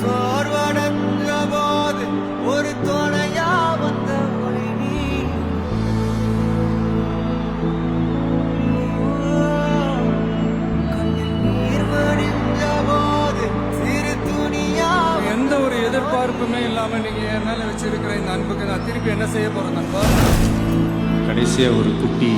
சோர்வடைந்த போது ஒரு துணையா வந்த எதிர்பார்ப்புமே இல்லாமல் நீங்கள் என் மேலே வச்சிருக்கிற இந்த அன்புக்கு நான் திருப்பி என்ன செய்ய போகிறேன் நண்பா? கடைசியாக ஒரு குட்டி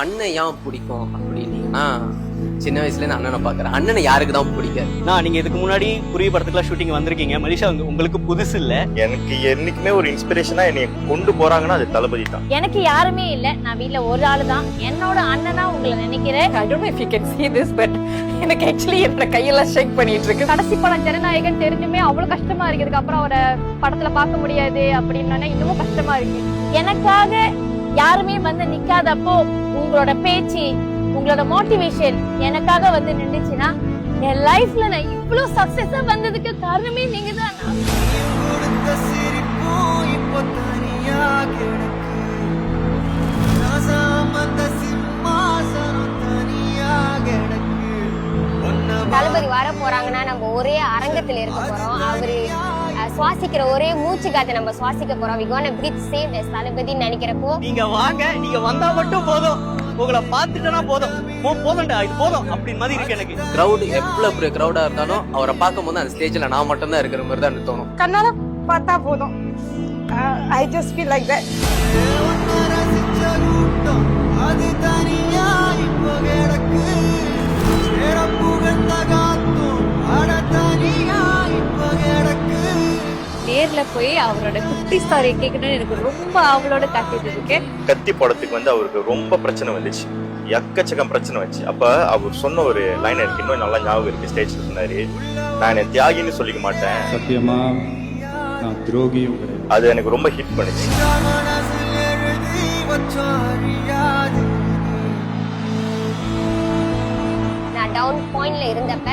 அண்ணன் ஏன் பிடிக்கும் அப்படின்னீங்கன்னா சின்ன வயசுல இருந்து அண்ணனை பாக்குறேன் அண்ணனை யாருக்கு தான் பிடிக்காது? நான் நீங்க இதுக்கு முன்னாடி புரிய படத்துக்குலாம் ஷூட்டிங் வந்திருக்கீங்க உங்க- உங்களுக்கு புதுசு இல்ல? எனக்கு என்னைக்குமே ஒரு இன்ஸ்பிரேஷனா என்னை கொண்டு போறாங்கன்னா அது தளபதி தான். எனக்கு யாருமே இல்ல. நான் வீட்ல ஒரு ஆளு தான். என்னோட அண்ணனா உங்களை நினைக்கிறேன். I don't know if you can see this, but எனக்கு ஆக்சுவலி என்னோட கையெல்லாம் ஷேக் பண்ணிட்டு இருக்கு. கடைசி படம் ஜனநாயகன் தெரிஞ்சுமே அவ்வளவு கஷ்டமா இருக்கு இதுக்கு அப்புறம் அவரை படத்துல பார்க்க முடியாது அப்படின்னு இன்னமும் கஷ்டமா இருக்கு. எனக்காக யாருமே வந்து நிக்காதப்போ உங்களோட பேச்சு உங்களோட மோட்டிவேஷன் எனக்காக வந்து நின்றுச்சுன்னா என் லைஃப்ல நான் இவ்வளவு சக்சஸா வந்ததுக்கு காரணமே நீங்க தான் தளபதி வர போறாங்கன்னா நம்ம ஒரே அரங்கத்துல இருக்க போறோம். அவரு சுவாசிக்கிற ஒரே மூச்சு காத்து நம்ம சுவாசிக்க போறோம். We gonna breathe same as தளபதின்னு நினைக்கிறப்போ. நீங்க வாங்க நீங்க வந்தா மட்டும் போதும். உங்களை பார்த்துட்டனா போதும். போ- போதும்டா இது போதும் அப்படின்னு மாதிரி இருக்கு எனக்கு. கிரவுட் எவ்வளவு பெரிய கிரௌடா இருந்தாலும் அவரை பார்க்கும் போது அந்த ஸ்டேஜ்ல நான் மட்டும் தான் இருக்கிற மாதிரி தான் எனக்கு தோணும். கண்ணால பார்த்தா போதும். I just feel like that நேர்ல போய் அவரோட குட்டி ஸ்டாரி கேட்கணும்னு எனக்கு ரொம்ப அவளோட காட்டிட்டு இருக்கேன் கத்தி படத்துக்கு வந்து அவருக்கு ரொம்ப பிரச்சனை வந்துச்சு. எக்கச்சக்கம் பிரச்சனை வந்துச்சு. அப்ப அவர் சொன்ன ஒரு லைன் எனக்கு இன்னும் நல்லா ஞாபகம் இருக்கு. ஸ்டேஜ்ல சொன்னாரு நான் என்னை தியாகின்னு சொல்லிக்க மாட்டேன். சத்தியமா நான் துரோகியும் அது எனக்கு ரொம்ப ஹிட் பண்ணுச்சு. நான் டவுன் பாயிண்ட்ல இருந்தப்ப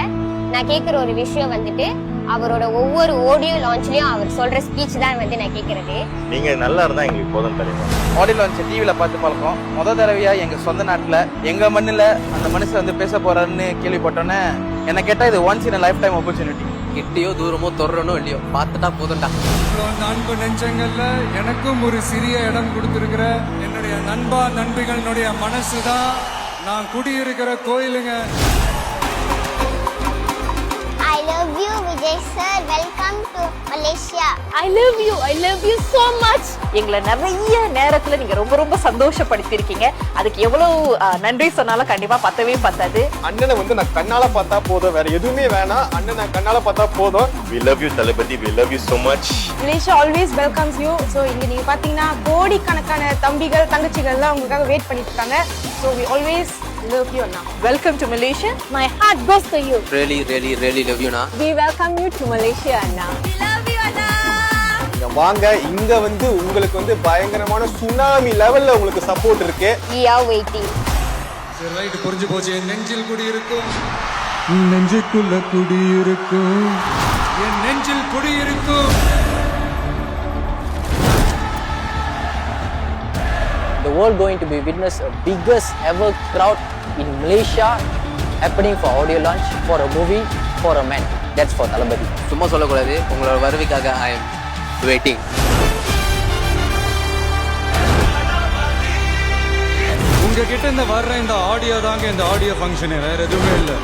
நான் கேட்கிற ஒரு விஷயம் வந்துட்டு அவரோட ஒவ்வொரு ஆடியோ லான்ச்லயும் அவர் சொல்ற ஸ்பீச் தான் வந்து நான் கேட்கறது நீங்க நல்லா இருந்தா எங்களுக்கு போதும் தலைவா ஆடியோ லான்ச் டிவியில பார்த்து பழக்கம் முத தடவையா எங்க சொந்த நாட்டுல எங்க மண்ணுல அந்த மனுஷன் வந்து பேச போறாருன்னு கேள்விப்பட்டோன்னே என்ன கேட்டா இது once in life time opportunity கிட்டியோ தூரமோ தொடுறனோ இல்லையோ பார்த்துட்டா போதும்டா. இவ்வளோ அன்பு நெஞ்சங்கள்ல எனக்கும் ஒரு சிறிய இடம் கொடுத்திருக்கிற என்னுடைய நண்பா நண்பிகளுடைய மனசு தான் நான் குடியிருக்கிற கோயிலுங்க. Love you Vijay sir welcome to Malaysia I love you I love you so much எங்களை நிறைய நேரத்துல நீங்க ரொம்ப ரொம்ப சந்தோஷப்படுத்திருக்கீங்க அதுக்கு எவ்வளவு அஹ், நன்றி சொன்னாலும் கண்டிப்பா பத்தவே பத்தாது. அண்ணனை வந்து நான் கண்ணால பார்த்தா போதும். வேற எதுவுமே வேணாம். அண்ணன் நான் கண்ணால பார்த்தா போதும். We love you Thalapathy. We love you so much Malaysia always welcomes you so இங்க நீங்க பாத்தீங்கன்னா கோடிக்கணக்கான தம்பிகள் தங்கச்சிகள்லாம் உங்களுக்காக வெயிட் பண்ணிட்டு இருக்காங்க. So we always love you Anna welcome to Malaysia my heart goes to you. Really really really love யூனா we welcome you to Malaysia அண்ணா இங்க வாங்க இங்க வந்து உங்களுக்கு வந்து பயங்கரமான சுனாமி லெவல்ல உங்களுக்கு சப்போர்ட் இருக்கு. We are waiting. சரி ரைட்டு புரிஞ்சு போச்சு. என் நெஞ்சில் குடியிருக்கும். நெஞ்சுக்குள்ள குடியிருக்கும். என் நெஞ்சில் குடியிருக்கும். The world going to be witness a biggest ever crowd in Malaysia happening for audio launch for a movie for a man. That's for Talabadi. சும்மா சொல்லக்கூடாது உங்களோட வருவிக்காக ஐ எம் வெயிட்டிங் உங்ககிட்ட இந்த வர்ற இந்த ஆடியோ தாங்க இந்த ஆடியோ ஃபங்க்ஷனு வேற எதுவுமே இல்லை